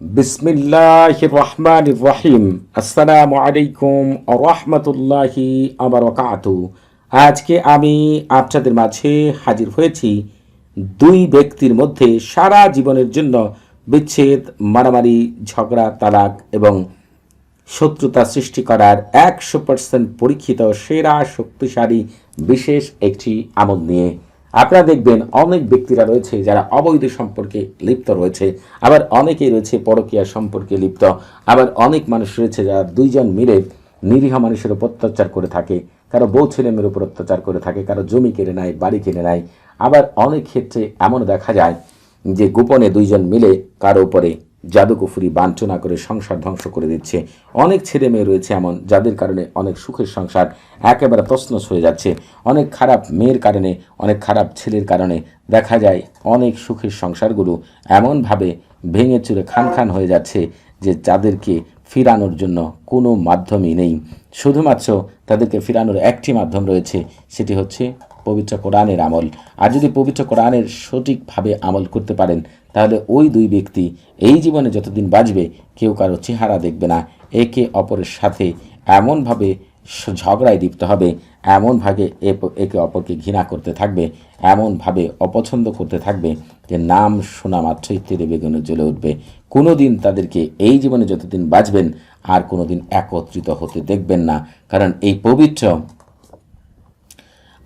বিসমিল্লাহ রহমান রহিম। আসসালামু আলাইকুম রহমতুল্লাহি আবরকাতু। আজকে আমি আপনাদের মাঝে হাজির হয়েছি দুই ব্যক্তির মধ্যে সারা জীবনের জন্য বিচ্ছেদ, মারামারি, ঝগড়া, তালাক এবং শত্রুতা সৃষ্টি করার একশো পার্সেন্ট পরীক্ষিত, সেরা, শক্তিশালী, বিশেষ একটি আমল নিয়ে আপনারা দেখবেন অনেক ব্যক্তিরা রয়েছে যারা অবৈধ সম্পর্কে লিপ্ত রয়েছে, আবার অনেকেই রয়েছে পরকীয়া সম্পর্কে লিপ্ত, আবার অনেক মানুষ রয়েছে যারা দুইজন মিলে নিরীহ মানুষের উপর অত্যাচার করে থাকে, কারও বউ ছেলে মেয়ের উপর অত্যাচার করে থাকে, কারও জমি কেড়ে নেয়, বাড়ি কিনে নেয়। আবার অনেক ক্ষেত্রে এমন দেখা যায় যে গোপনে দুইজন মিলে কারও উপরে জাদুকুফুরি বাঞ্ছনা করে সংসার ধ্বংস করে দিচ্ছে। অনেক ছেলে মেয়ে রয়েছে এমন যাদের কারণে অনেক সুখের সংসার একেবারে তছনছ হয়ে যাচ্ছে। অনেক খারাপ মেয়ের কারণে, অনেক খারাপ ছেলের কারণে দেখা যায় অনেক সুখের সংসারগুলো এমনভাবে ভেঙে চুরে খান খান হয়ে যাচ্ছে যে যাদেরকে ফিরানোর জন্য কোনো মাধ্যমই নেই। শুধুমাত্র তাদেরকে ফিরানোর একটি মাধ্যম রয়েছে, সেটি হচ্ছে পবিত্র কোরআনের আমল। আর যদি পবিত্র কোরআনের সঠিকভাবে আমল করতে পারেন তাহলে ওই দুই ব্যক্তি এই জীবনে যতদিন বাঁচবে, কেউ কারও চেহারা দেখবে না। একে অপরের সাথে এমনভাবে ঝগড়ায় লিপ্ত হবে এমনভাবে একে অপরকে ঘৃণা করতে থাকবে এমনভাবে অপছন্দ করতে থাকবে যে নাম শোনা মাত্রই তেরে বেগুনে জ্বলে উঠবে। কোনো দিন তাদেরকে এই জীবনে যতদিন বাঁচবেন, আর কোনো দিন একত্রিত হতে দেখবেন না। কারণ এই পবিত্র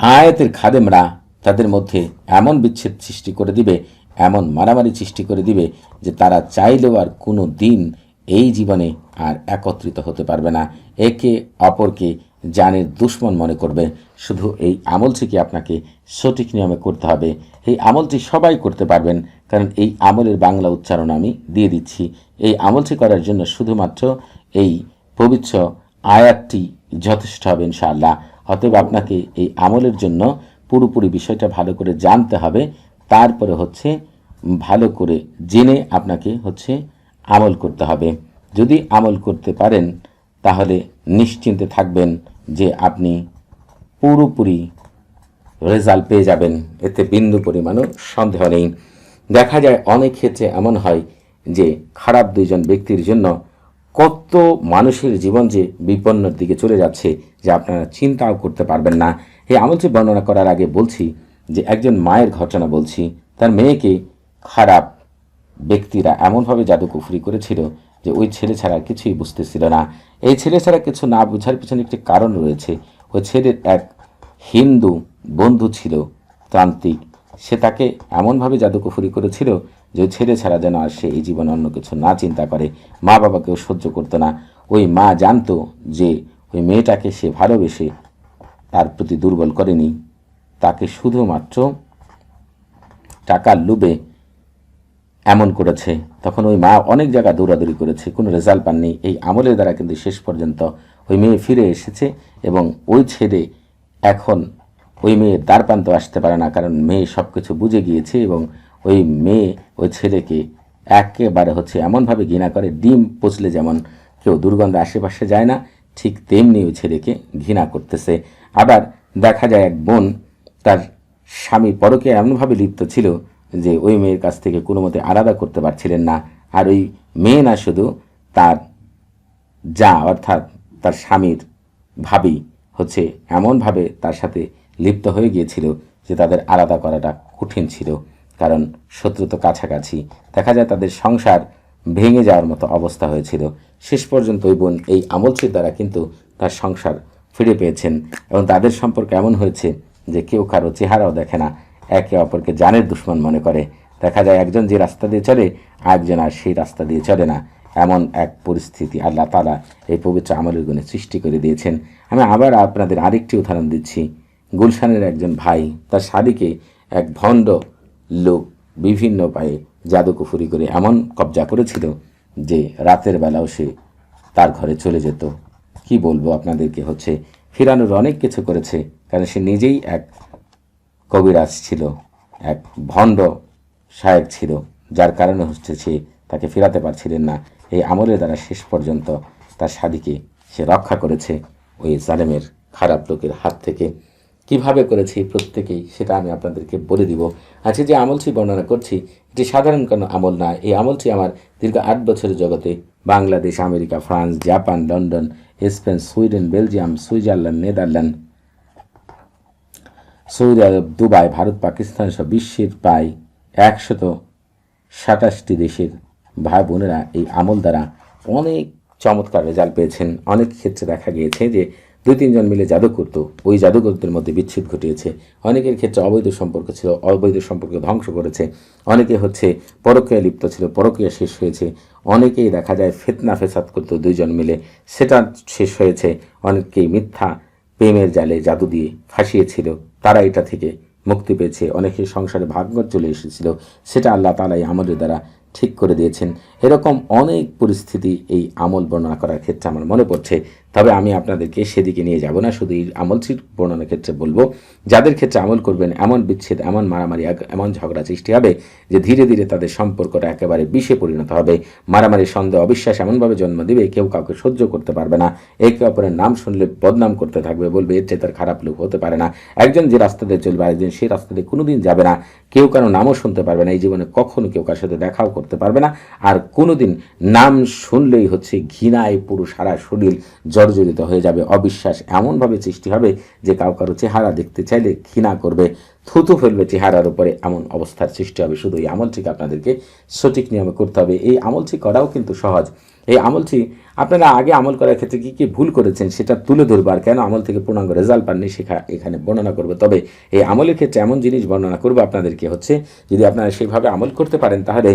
আয়াতের খাদেমরা তাদের মধ্যে এমন বিচ্ছেদ সৃষ্টি করে দিবে এমন মারামারি সৃষ্টি করে দিবে যে তারা চাইলেও আর কোনো দিন এই জীবনে আর একত্রিত হতে পারবে না। একে অপরকে জানের দুশ্মন মনে করবে। শুধু এই আমলটিকে আপনাকে সঠিক নিয়মে করতে হবে? এই আমলটি সবাই করতে পারবেন, কারণ এই আমলের বাংলা উচ্চারণ আমি দিয়ে দিচ্ছি। এই আমলটি করার জন্য শুধুমাত্র এই পবিত্র আয়াতটি যথেষ্ট হবে ইনশাআল্লাহ। অতএব আপনাকে এই আমলের জন্য পুরোপুরি বিষয়টা ভালো করে জানতে হবে। তারপরে হচ্ছে ভালো করে জেনে আপনাকে হচ্ছে আমল করতে হবে। যদি আমল করতে পারেন, তাহলে নিশ্চিন্তে থাকবেন যে আপনি পুরোপুরি রেজাল্ট পেয়ে যাবেন। এতে বিন্দু পরিমাণও সন্দেহ নেই। দেখা যায় অনেক ক্ষেত্রে এমন হয় যে খারাপ দুইজন ব্যক্তির জন্য কত মানুষের জীবন যে বিপন্নর দিকে চলে যাচ্ছে, যে আপনারা চিন্তাও করতে পারবেন না। এই আমলটি বর্ণনা করার আগে বলছি যে একজন মায়ের ঘটনা বলছি, তার মেয়েকে খারাপ ব্যক্তিরা এমনভাবে জাদুকুফরি করেছিল যে ওই ছেলে ছাড়া কিছুই বুঝতেছিল না। এই ছেলে ছাড়া কিছু না বোঝার পিছনে একটি কারণ রয়েছে। ওই ছেলের এক হিন্দু বন্ধু ছিল তান্ত্রিক সে তাকে এমনভাবে জাদুকুফুরি করেছিল যে ছেলে ছাড়া যেন আর সে এই জীবনে অন্য কিছু না চিন্তা করে, মা বাবাকেও সহ্য করতো না। ওই মা জানতো যে ওই মেয়েটাকে সে ভালোবেসে তার প্রতি দুর্বল করেনি। তাকে শুধুমাত্র টাকার লোভে এমন করেছে। তখন ওই মা অনেক জায়গা দৌড়াদৌড়ি করেছে, কোনো রেজাল্ট পাননি। এই আমলের দ্বারা কিন্তু শেষ পর্যন্ত ওই মেয়ে ফিরে এসেছে এবং ওই ছেলে এখন ওই মেয়ে দ্বার প্রান্ত আসতে পারে না, কারণ মেয়ে সব কিছু বুঝে গিয়েছে এবং ওই মেয়ে ওই ছেলেকে একেবারে হচ্ছে এমনভাবে ঘৃণা করে, ডিম পচলে যেমন কেউ দুর্গন্ধ আশেপাশে যায় না, ঠিক তেমনি ওই ছেলেকে ঘৃণা করতেছে। আবার দেখা যায় এক বোন তার স্বামী পরকে এমনভাবে লিপ্ত ছিল যে ওই মেয়ের কাছ থেকে কোনো মতে আলাদা করতে পারছিলেন না। আর ওই মেয়ে না শুধু, তার যা অর্থাৎ তার স্বামীর ভাবি হচ্ছে এমনভাবে তার সাথে লিপ্ত হয়ে গিয়েছিল যে তাদের আলাদা করাটা কঠিন ছিল। কারণ শত্রু তো কাছাকাছি। দেখা যায় তাদের সংসার ভেঙে যাওয়ার মতো অবস্থা হয়েছিল। শেষ পর্যন্ত ওই বোন এই আমলটির দ্বারা কিন্তু তার সংসার ফিরে পেয়েছেন এবং তাদের সম্পর্ক এমন হয়েছে যে কেউ কারও চেহারাও দেখে না। একে অপরকে জানের দুশ্মন মনে করে। দেখা যায় একজন যে রাস্তা দিয়ে চলে, আরেকজন আর সেই রাস্তা দিয়ে চলে না। এমন এক পরিস্থিতি আল্লাহ তালা এই পবিত্র আমলের গুণে সৃষ্টি করে দিয়েছেন। আমি আবার আপনাদের আরেকটি উদাহরণ দিচ্ছি। গুলশানের একজন ভাই, তার শাড়িকে এক ভণ্ড লোক বিভিন্ন পায়ে জাদুকুফুরি করে এমন কবজা করেছিল যে রাতের বেলাও সে তার ঘরে চলে যেত। কি বলব আপনাদেরকে হচ্ছে, ফিরানোর অনেক কিছু করেছে। কারণ সে নিজেই এক কবিরাজ ছিল, এক ভণ্ড সাহেব ছিল, যার কারণে হচ্ছে সে তাকে ফেরাতে পারছিলেন না। এই আমলের দ্বারা শেষ পর্যন্ত তার স্বাদীকে সে রক্ষা করেছে ওই জালেমের খারাপ লোকের হাত থেকে। কীভাবে করেছি প্রত্যেকেই, সেটা আমি আপনাদেরকে বলে দিব। আজকে যে আমলটি বর্ণনা করছি, এটি সাধারণ কোনো আমল না। এই আমলটি আমার দীর্ঘ আট বছরের জগতে Bangladesh, America, France, Japan, London, Spain, Sweden, Belgium, Switzerland, Netherland Saudi আরব, দুবাই, ভারত, পাকিস্তান সহ বিশ্বের প্রায় একশত সাতাশটি দেশের ভাই বোনেরা এই আমল দ্বারা অনেক চমৎকার রেজাল্ট পেয়েছেন। অনেক ক্ষেত্রে দেখা গিয়েছে যে দুই, তিনজন মিলে জাদু করত ওই জাদুকরদের মধ্যে বিচ্ছেদ ঘটিয়েছে। অনেকের ক্ষেত্রে অবৈধ সম্পর্ক ছিল, অবৈধ সম্পর্ক ধ্বংস করেছে। অনেকে হচ্ছে পরকীয়া লিপ্ত ছিল, পরকীয়া শেষ হয়েছে। অনেকেই দেখা যায় ফেতনা ফেসাদ করতো দুইজন মিলে, সেটা শেষ হয়েছে। অনেকেই মিথ্যা প্রেমের জালে জাদু দিয়ে ফাঁসিয়েছিল। তারা এটা থেকে মুক্তি পেয়েছে। অনেকের সংসারে ভাগ্য চলে এসেছিল, সেটা আল্লাহ তালাই আমাদের দ্বারা ঠিক করে দিয়েছেন। এরকম অনেক পরিস্থিতি এই আমল বর্ণনা করার ক্ষেত্রে আমার মনে পড়ছে। তবে আমি আপনাদেরকে সেদিকে নিয়ে যাব না, শুধু এই আমলটির বর্ণনার ক্ষেত্রে বলব। যাদের ক্ষেত্রে আমল করবেন, এমন বিচ্ছেদ, এমন মারামারি এমন ঝগড়া সৃষ্টি হবে যে ধীরে ধীরে তাদের সম্পর্কটা একেবারে বিষে পরিণত হবে। মারামারি সন্দেহ, অবিশ্বাস এমনভাবে জন্ম দিবে, কেউ কাউকে সহ্য করতে পারবে না। একে অপরের নাম শুনলে বদনাম করতে থাকবে, বলবে, এর চেয়ে তার খারাপ লোক হতে পারে না। একজন যে রাস্তা দিয়ে চলবে, আরেকজন সেই রাস্তা দিয়ে কোনোদিন যাবে না। কেউ কারও নামও শুনতে পারবে না, এই জীবনে কখনো কেউ কার সাথে দেখাও করতে পারবে না। আর কোনোদিন নাম শুনলেই হচ্ছে ঘৃণায় পুরো সারা শরীর জর্জরিত হয়ে যাবে। অবিশ্বাস এমনভাবে সৃষ্টি হবে যে কাউ কারও চেহারা দেখতে চাইলে ঘৃণা করবে। থুতু ফেলবে চেহারার উপরে। এমন অবস্থার সৃষ্টি হবে। শুধু এই আমলটিকে আপনাদেরকে সঠিক নিয়মে করতে হবে। এই আমলটি করাও কিন্তু সহজ। এই আমলটি আপনারা আগে আমল করার ক্ষেত্রে কী কী ভুল করেছেন সেটা তুলে ধরবো আর কেন আমল থেকে পূর্ণাঙ্গ রেজাল্ট পাননি সেখা এখানে বর্ণনা করবে। তবে এই আমলের ক্ষেত্রে এমন জিনিস বর্ণনা করব আপনাদেরকে হচ্ছে, যদি আপনারা সেইভাবে আমল করতে পারেন তাহলে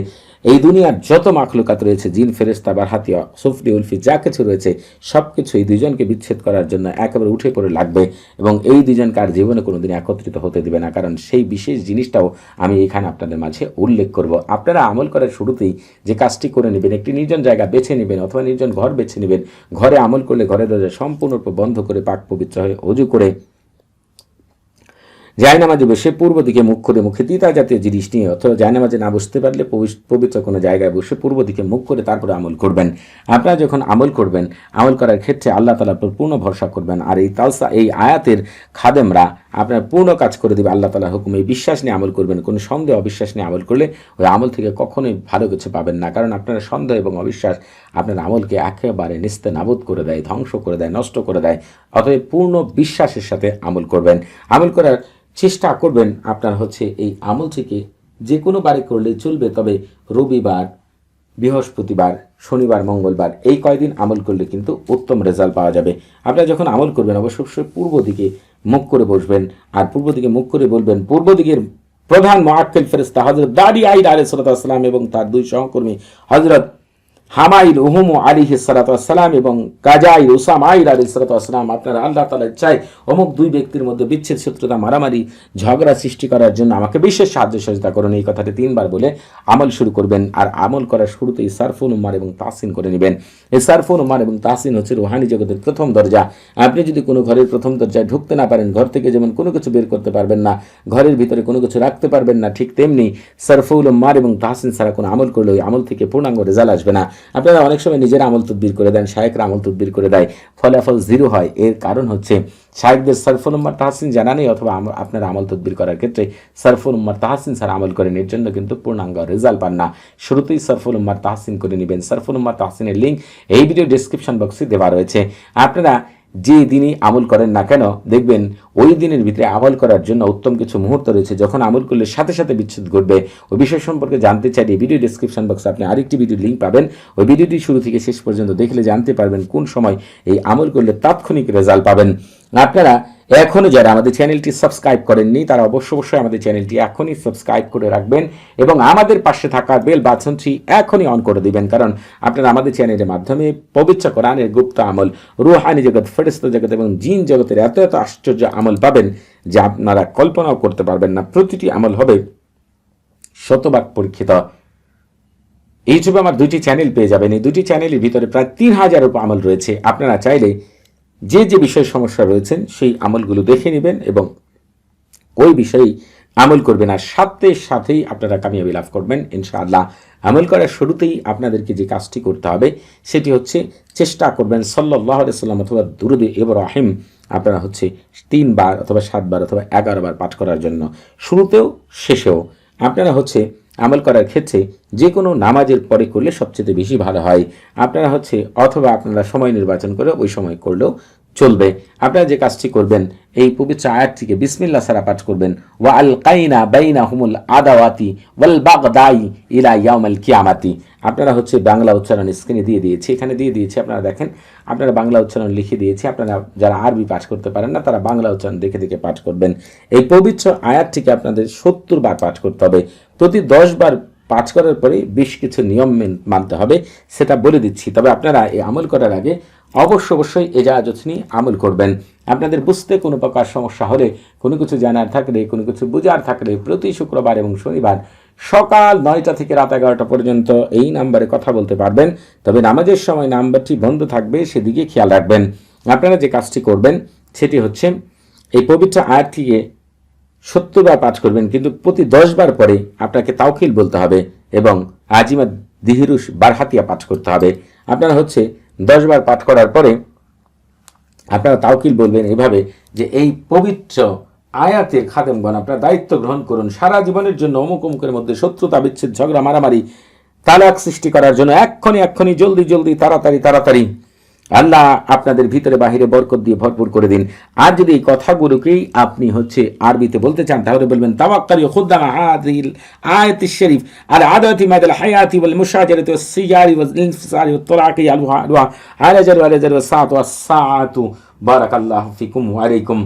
এই দুনিয়ার যত মাখলুকাত রয়েছে, জিন ফেরেস্তা বা হাতিয়া সুফরি উলফি, যা কিছু রয়েছে সব কিছু এই দুজনকে বিচ্ছেদ করার জন্য একেবারে উঠে পড়ে লাগবে এবং এই দুজনকে আর জীবনে কোনোদিন একত্রিত হতে দেবে না। কারণ সেই বিশেষ জিনিসটাও আমি এখানে আপনাদের মাঝে উল্লেখ করব। আপনারা আমল করার শুরুতেই যে কাজটি করে নেবেন, একটি নির্জন জায়গা বেছে নেবেন অথবা নির্জন ঘর বেছে নেবেন, ঘরে আমল করলে ঘরের দরজা সম্পূর্ণরূপে বন্ধ করে, পাক পবিত্র হয়ে অজু করে জায়নামাজে বসে পূর্ব দিকে মুখ করে মুখে তিতা জাতীয় জিনিস নিয়ে অথবা জায়নামাজে না বসতে পারলে পবিত্র কোনো জায়গায় বসে পূর্ব দিকে মুখ করে তারপরে আমল করবেন। আপনারা যখন আমল করবেন, আমল করার ক্ষেত্রে আল্লাহ তালার পূর্ণ ভরসা করবেন। আর এই তালসা, এই আয়াতের খাদেমরা আপনার পূর্ণ কাজ করে দেবে, আল্লাহ তালার হুকুম। এই বিশ্বাস নিয়ে আমল করবেন, কোনো সন্দেহ, অবিশ্বাস নিয়ে আমল করলে ওই আমল থেকে কখনোই ভালো কিছু পাবেন না। কারণ আপনার সন্দেহ এবং অবিশ্বাস আপনার আমলকে একেবারে নিস্তে নাবুদ করে দেয়, ধ্বংস করে দেয়, নষ্ট করে দেয়। অতএব পূর্ণ বিশ্বাসের সাথে আমল করবেন। আমল করার চেষ্টা করবেন আপনার হচ্ছে এই আমল থেকে যে কোনো বারে করলে চলবে, তবে রবিবার বৃহস্পতিবার, শনিবার, মঙ্গলবার এই কয়দিন আমল করলে কিন্তু উত্তম রেজাল্ট পাওয়া যাবে। আপনারা যখন আমল করবেন, অবশ্য অবশ্যই পূর্ব দিকে মুখ করে বসবেন। আর পূর্ব দিকে মুখ করে বলবেন, পূর্ব দিকের প্রধান মোয়াক্কেল ফেরেস্তা হজরত দাড়ি আইড আলসালাম এবং তার দুই সহকর্মী হজরত হামাইল উহুম আলী সালাতাম এবং কাজাইল উসাম আইল আলী সালাতাম আপনারা আল্লাহ তালা চাই অমুক দুই ব্যক্তির মধ্যে বিচ্ছেদ, শত্রুতা, মারামারি, ঝগড়া সৃষ্টি করার জন্য আমাকে বিশেষ সাহায্য সহযোগিতা করুন। এই কথাটি তিনবার বলে আমল শুরু করবেন আর আমল করার শুরুতেই সারফুন উম্মার এবং তাসিন করে নেবেন। এই সারফুন উম্মার এবং তাসিন হচ্ছে রুহানি জগতের প্রথম দরজা। আপনি যদি কোনো ঘরের প্রথম দরজায় ঢুকতে না পারেন, ঘর থেকে যেমন কোনো কিছু বের করতে পারবেন না, ঘরের ভিতরে কোনো কিছু রাখতে পারবেন না, ঠিক তেমনি সারফুল উম্মার এবং তাহসিন ছাড়া কোনো আমল করলে ওই আমল থেকে পূর্ণাঙ্গ রেজাল্ট আসবে না। আপনারা অনেক সময় নিজের আমল তদবির করে দেন শায়েকরা আমল তদবির করে দেয়, ফলাফল জিরো হয়। এর কারণ হচ্ছে শায়েকদের সারফুল উম্মার তাহাসিন জানা নেই অথবা আপনার আমল তদবির করার ক্ষেত্রে সারফুল উম্মার তাহাসিন স্যার আমল করেন। এর জন্য কিন্তু পূর্ণাঙ্গ রেজাল্ট পান না। শুরুতেই সারফুল উম্মার তাহাসিন করে নেবেন। সারফুল উম্মার তাহাসিনের লিঙ্ক এই ভিডিও ডিসক্রিপশন বক্সে দেওয়া রয়েছে। আপনারা যে দিনই আমল করেন না কেন, দেখবেন ওই দিনের ভিতরে আমল করার জন্য উত্তম কিছু মুহূর্ত রয়েছে যখন আমল করলে সাথে সাথে বিচ্ছেদ ঘটবে। ওই বিষয় সম্পর্কে জানতে চাইলে ভিডিও ডিসক্রিপশন বক্সে আপনি আরেকটি ভিডিও লিঙ্ক পাবেন। ওই ভিডিওটি শুরু থেকে শেষ পর্যন্ত দেখলে জানতে পারবেন কোন সময় এই আমল করলে তাৎক্ষণিক রেজাল্ট পাবেন। আপনারা এখনও যারা আমাদের চ্যানেলটি সাবস্ক্রাইব করেননি, তারা অবশ্য অবশ্যই আমাদের চ্যানেলটি এখনই সাবস্ক্রাইব করে রাখবেন এবং আমাদের পাশে থাকা বেল বাটনটি এখনই অন করে দিবেন, কারণ আপনারা আমাদের চ্যানেলের মাধ্যমে পবিত্র কোরআনের গুপ্ত আমল, রুহানি জগৎ ফেরিস্ত জগৎ এবং জিন জগতের এত এত আশ্চর্য আমল পাবেন যা আপনারা কল্পনাও করতে পারবেন না। প্রতিটি আমল হবে শতভাগ পরীক্ষিত। ইউটিউবে আমার দুটি চ্যানেল পেয়ে যাবেন। এই দুটি চ্যানেলের ভিতরে প্রায় তিন হাজার উপর আমল রয়েছে। আপনারা চাইলে যে যে বিষয় সমস্যা রয়েছেন, সেই আমলগুলো দেখে নেবেন এবং ওই বিষয়েই আমল করবেন। আর সাথে সাথেই আপনারা কামিয়াবি লাভ করবেন, ইনশাআল্লাহ। আমল করার শুরুতেই আপনাদেরকে যে কাজটি করতে হবে, সেটি হচ্ছে চেষ্টা করবেন সাল্লাহ সাল্লাম অথবা দুরুদে ইব্রাহিম আপনারা হচ্ছে তিনবার অথবা সাতবার অথবা এগারো বার পাঠ করার জন্য। শুরুতেও, শেষেও। আপনারা হচ্ছে আমল করার ক্ষেত্রে যে কোনো নামাজের পরে করলে সবচেয়ে বেশি ভালো হয়। আপনারা হচ্ছে, অথবা আপনারা সময় নির্বাচন করে ওই সময় করলেও চলবে। আপনারা যে কাজটি করবেন, এই পবিত্র আয়াতটিকে বিসমিল্লা সারা পাঠ করবেন। ওয়া আল কাইনা বাইনা হুমুল আদাওয়াতি ওয়াল বাগদাই ইলা ইয়াউমাল কিয়ামাতি। আপনারা হচ্ছে বাংলা উচ্চারণ স্ক্রিনে দিয়ে দিয়েছি। এখানে দিয়ে দিয়েছি, আপনারা দেখেন, আপনারা বাংলা উচ্চারণ লিখে দিয়েছি। আপনারা যারা আরবি পাঠ করতে পারেন না, তারা বাংলা উচ্চারণ দেখে দেখে পাঠ করবেন। এই পবিত্র আয়াতটিকে আপনাদের সত্তর বার পাঠ করতে হবে। প্রতি দশ বার পাঠ করার পরে বেশ কিছু নিয়ম মানতে হবে। সেটা বলে দিচ্ছি। তবে আপনারা এই আমল করার আগে অবশ্য অবশ্যই এজাজত নিয়ে আমল করবেন। আপনাদের বুঝতে কোনো প্রকার সমস্যা হলে, কোনো কিছু জানার থাকলে, কোনো কিছু বোঝার থাকলে প্রতি শুক্রবার এবং শনিবার সকাল নয়টা থেকে রাত এগারোটা পর্যন্ত এই নাম্বারে কথা বলতে পারবেন। তবে নামাজের সময় নাম্বারটি বন্ধ থাকবে, সেদিকে খেয়াল রাখবেন। আপনারা যে কাজটি করবেন, সেটি হচ্ছে এই পবিত্র আয়াতটিকে সত্তর বার পাঠ করবেন, কিন্তু প্রতি দশ বার পরে আপনাকে তাওকিল বলতে হবে এবং আজিমা দিহিরুস বারহাতিয়া পাঠ করতে হবে। আপনারা হচ্ছে দশ বার পাঠ করার পরে আপনারা তাওকিল বলবেন এভাবে যে এই পবিত্র আয়াতের খাদেমগণ আপনার দায়িত্ব গ্রহণ করুন। সারা জীবনের জন্য অমুক অমুকের মধ্যে শত্রুতা, বিচ্ছেদ, ঝগড়া, মারামারি, তালাক সৃষ্টি করার জন্য এক্ষণি এক্ষণি জলদি জলদি, তাড়াতাড়ি তাড়াতাড়ি আল্লাহ আপনাদের ভিতরে বাহিরে বরকত দিয়ে ভরপুর করে দিন। আর যদি এই কথাগুলোকেই আপনি হচ্ছে আরবিতে বলতে চান, তাহলে বলবেন আয়াত শরীফ আল আদাতি মাদাল হায়াতি সিজারি আল ওয়া সাআতু বারাকাল্লাহু ফিকুম ওয়া আলাইকুম।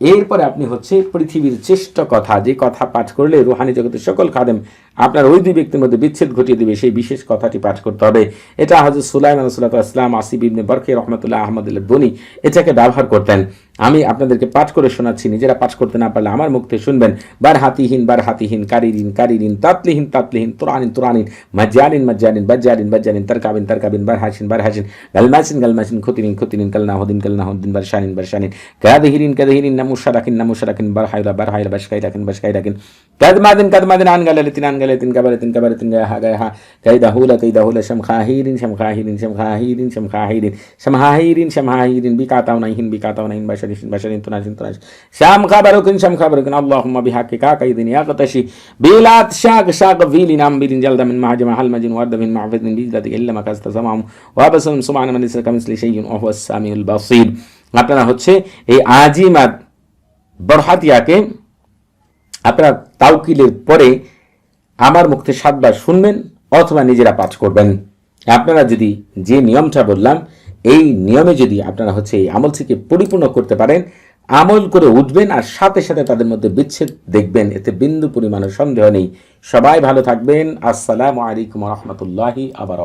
এরপরে আপনি হচ্ছে পৃথিবীর শ্রেষ্ঠ কথা, যে কথা পাঠ করলে রুহানি জগতের সকল খাদেম আপনার ওই দুই ব্যক্তির মধ্যে বিচ্ছেদ ঘটিয়ে দেবে, সেই বিশেষ কথাটি পাঠ করতে হবে। এটা হজরত সুলাইমান সাল্লাহ ইসলাম আসিব ইবনে বরকে রহমতুল্লাহ আহমদুল্লাহ বনি এটাকে ব্যবহার করতেন। আমি আপনাদেরকে পাঠ করে শোনাচ্ছি, নিজেরা পাঠ করতে না পারলে আমার মুখ শুনবেন বার হাতিহীন বার হাতিহীন কারিরিন কারিরিন, তাতলিহীন তাতলিহীন, তুরানিন তুরানিন, মজ্জালিন মজ্জালিন, বাজ্জালিন বাজ্জালিন, তারকাবিন তারকাবিন বার হাসিন বার হাসিন গালমাসিন গালমাসিন খুতিনিন খুতিনিন কালনাহদিন কালনাহদিন বার শানিন বার শানিন কাদহিরিন কাদহিরিন, নামুশারাকিন নামুশারাকিন বার হাইলা বার হাইলা বাশকাই রাখিন বাশকাই রাখিন কাদমাদিন কাদমাদিন আন গালালিতিন আন গালালিতিন কাবালাতিন কাবালাতিন গায়া হা গায়া হা কাইদাহুলা কাইদাহুলা শামখাহিরিন শামখাহিরিন শামখাহিরিন শামখাহিরিন শামহাহিরিন শামহাহিরিন বিকাতাউনাইহিন বিকাতাউনাইহিন বাশারিন বাশারিন তুনাশিন তুনাশ শাম খাবারুকিন শাম খাবারুকিন আল্লাহুম্মা বিহাক্কিকা কাইদিন ইয়াকতাশি বিলাত শাক শাক ভিলিন আমবিরিন জালদা মিন মাহজামা হালমাজিন ওয়ারদা মিন মাহফিদিন বিজলাতি ইল্লা মাকাস্তা সামাম ওয়া বাসাম সুবহান মান লিসা কামিসলি শাইইন ওয়া হুয়াস সামিউল বাসীর আপনারা হচ্ছে এই আজিমাত বরহাতিয়াকে আপনারা তাওকিলের পরে আমার মুখ থেকে সাতবার শুনবেন অথবা নিজেরা পাঠ করবেন। আপনারা যদি যে নিয়মটা বললাম, এই নিয়মে যদি আপনারা হচ্ছে এই আমল থেকে পরিপূর্ণ করতে পারেন, আমল করে উঠবেন আর সাথে সাথে তাদের মধ্যে বিচ্ছেদ দেখবেন, এতে বিন্দু পরিমাণের সন্দেহ নেই। সবাই ভালো থাকবেন। আসসালামু আলাইকুম রহমতুল্লাহি আবার